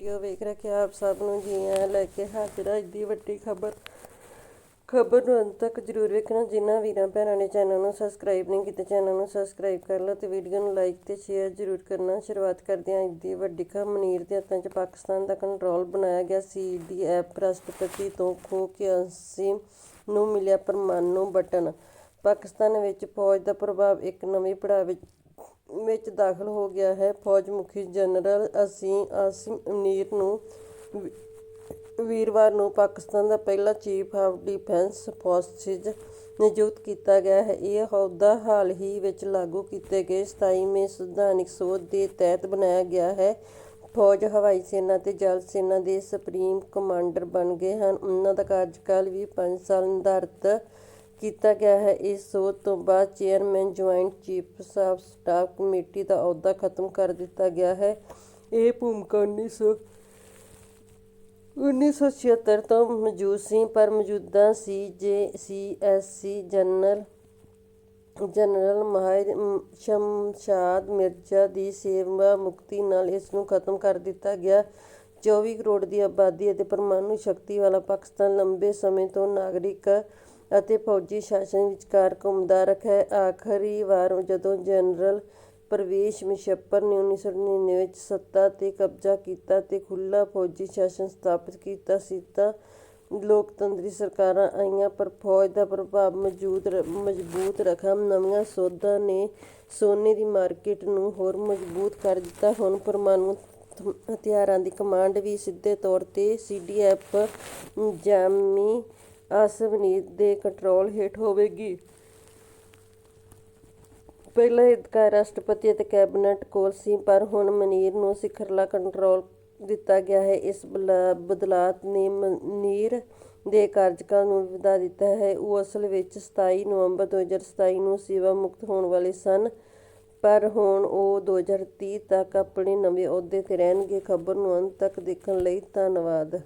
Video ਵੇਖ ਰਹੇ ਆਪ ਸਭ ਨੂੰ ਜੀ ਆਇਆਂ ਲੈ ਕੇ ਹਾਜ਼ਰ ਹਾਂ ਇੱਡੀ ਵੱਡੀ ਖਬਰ ਖਬਰ ਨੂੰ ਅੰਤ ਤੱਕ ਜ਼ਰੂਰ ਵੇਖਣਾ। ਜਿਨ੍ਹਾਂ ਵੀਰਾਂ ਭੈਣਾਂ ਨੇ ਚੈਨਲ ਨੂੰ ਸਬਸਕ੍ਰਾਈਬ ਨਹੀਂ ਕੀਤਾ, ਚੈਨਲ ਨੂੰ ਸਬਸਕ੍ਰਾਈਬ ਕਰ ਲਓ ਤੇ ਵੀਡੀਓ ਨੂੰ ਲਾਈਕ ਤੇ ਸ਼ੇਅਰ ਜ਼ਰੂਰ ਕਰਨਾ। ਸ਼ੁਰੂਆਤ ਕਰਦੇ ਹਾਂ ਇੱਡੀ ਵੱਡੀ ਖਬਰ ਮਨੀਰ ਦੇ ਹੱਥਾਂ 'ਚ ਪਾਕਿਸਤਾਨ ਦਾ ਕੰਟਰੋਲ ਬਣਾਇਆ ਗਿਆ ਸੀਡੀਐਫ ਰਾਸ਼ਟਰਪਤੀ ਤੋਂ ਖੋ ਕੇ ਅਸੀਮ ਨੂੰ ਮਿਲਿਆ ਪਰਮਾਣੂ ਬਟਨ। ਪਾਕਿਸਤਾਨ ਵਿੱਚ ਫੌਜ ਦਾ ਪ੍ਰਭਾਵ ਇੱਕ ਨਵੇਂ ਪੜਾਅ ਵਿੱਚ ਵਿੱਚ ਦਾਖਲ ਹੋ ਗਿਆ ਹੈ। ਫੌਜ ਮੁਖੀ ਜਨਰਲ ਅਸੀਮ ਆਸਿਮ ਮਨੀਰ ਨੂੰ ਵੀਰਵਾਰ ਨੂੰ ਪਾਕਿਸਤਾਨ ਦਾ ਪਹਿਲਾ ਚੀਫ ਆਫ ਡਿਫੈਂਸ ਫੋਰਸਿਸ ਨਿਯੁਕਤ ਕੀਤਾ ਗਿਆ ਹੈ। ਇਹ ਅਹੁਦਾ ਹਾਲ ਹੀ ਵਿੱਚ ਲਾਗੂ ਕੀਤੇ ਗਏ 27ਵੇਂ ਸੰਵਿਧਾਨਿਕ ਸੋਧ ਦੇ ਤਹਿਤ ਬਣਾਇਆ ਗਿਆ ਹੈ। ਫੌਜ, ਹਵਾਈ ਸੈਨਾ ਤੇ ਜਲ ਸੈਨਾ ਦੇ ਸੁਪਰੀਮ ਕਮਾਂਡਰ ਬਣ ਗਏ ਹਨ। ਉਹਨਾਂ ਦਾ ਕਾਰਜਕਾਲ ਵੀ 5 ਸਾਲ ਨਿਰਧਾਰਤ ਕੀਤਾ ਗਿਆ ਹੈ। ਇਸ ਸੋਧ ਤੋਂ ਬਾਅਦ chairman joint chief of staff committee ਦਾ ਅਹੁਦਾ ਖਤਮ ਕਰ ਦਿੱਤਾ ਗਿਆ ਹੈ। ਇਹ ਭੂਮਿਕਾ 1900 1976 ਤੋਂ ਮੌਜੂਦ ਸੀ, ਪਰ ਮੌਜੂਦਾ C J C S C general general Mahir Shamshad Mirza ਦੀ ਸੇਵਾ ਮੁਕਤੀ ਨਾਲ ਇਸ ਨੂੰ ਖਤਮ ਕਰ ਦਿੱਤਾ ਗਿਆ। 24 ਕਰੋੜ ਦੀ ਆਬਾਦੀ ਅਤੇ ਪਰਮਾਣੂ ਸ਼ਕਤੀ ਵਾਲਾ ਪਾਕਿਸਤਾਨ ਲੰਬੇ ਸਮੇਂ ਤੋਂ ਨਾਗਰਿਕ ਅਤੇ ਫੌਜੀ ਸ਼ਾਸਨ ਵਿਚਕਾਰ ਘੁੰਮਦਾ ਰਿਹਾ ਆਖਰੀ ਵਾਰ ਜਦੋਂ ਜਨਰਲ ਪਰਵੇਸ਼ ਮੁਸ਼ੱਰਫ ਨੇ 1999 ਵਿੱਚ ਸੱਤਾ ਤੇ ਕਬਜ਼ਾ ਕੀਤਾ ਤੇ ਖੁੱਲ੍ਹਾ ਫੌਜੀ ਸ਼ਾਸਨ ਸਥਾਪਿਤ ਕੀਤਾ ਸੀ ਤਾਂ ਲੋਕਤੰਤਰੀ ਸਰਕਾਰਾਂ ਆਈਆਂ, ਪਰ ਫੌਜ ਦਾ ਪ੍ਰਭਾਵ ਮੌਜੂਦ ਰ- ਮਜ਼ਬੂਤ ਰੱਖਿਆ ਨਵੀਆਂ ਸੋਧਾਂ ਨੇ ਸੋਨੇ ਦੀ ਮਾਰਕੀਟ ਨੂੰ ਹੋਰ ਮਜ਼ਬੂਤ ਕਰ ਦਿੱਤਾ। ਹੁਣ ਪਰਮਾਣੂ ਹਥਿਆਰਾਂ ਦੀ ਕਮਾਂਡ ਵੀ ਸਿੱਧੇ ਤੌਰ ਤੇ ਸੀਡੀਐਫ ਜਾਮੀ ਆਸਵਨੀਤ ਦੇ ਕੰਟਰੋਲ ਹੇਠ ਹੋਵੇਗੀ। ਪਹਿਲਾਂ ਇਹ ਰਾਸ਼ਟਰਪਤੀ ਅਤੇ ਕੈਬਨਿਟ ਕੋਲ ਸੀ, ਪਰ ਹੁਣ ਮਨੀਰ ਨੂੰ ਸਿਖਰਲਾ ਕੰਟਰੋਲ ਦਿੱਤਾ ਗਿਆ ਹੈ। ਇਸ ਬਲਾ- ਬਦਲਾਅ ਨੇ ਮਨੀਰ ਦੇ ਕਾਰਜਕਾਲ ਨੂੰ ਵੀ ਵਧਾ ਦਿੱਤਾ ਹੈ। ਉਹ ਅਸਲ ਵਿੱਚ 27 ਨਵੰਬਰ 2027 ਨੂੰ ਸੇਵਾ ਮੁਕਤ ਹੋਣ ਵਾਲੇ ਸਨ, ਪਰ ਹੁਣ ਉਹ 2030 ਤੱਕ ਆਪਣੇ ਨਵੇਂ ਅਹੁਦੇ ਤੇ ਰਹਿਣਗੇ। ਖਬਰ ਨੂੰ ਅੰਤ ਤੱਕ ਦੇਖਣ ਲਈ ਧੰਨਵਾਦ।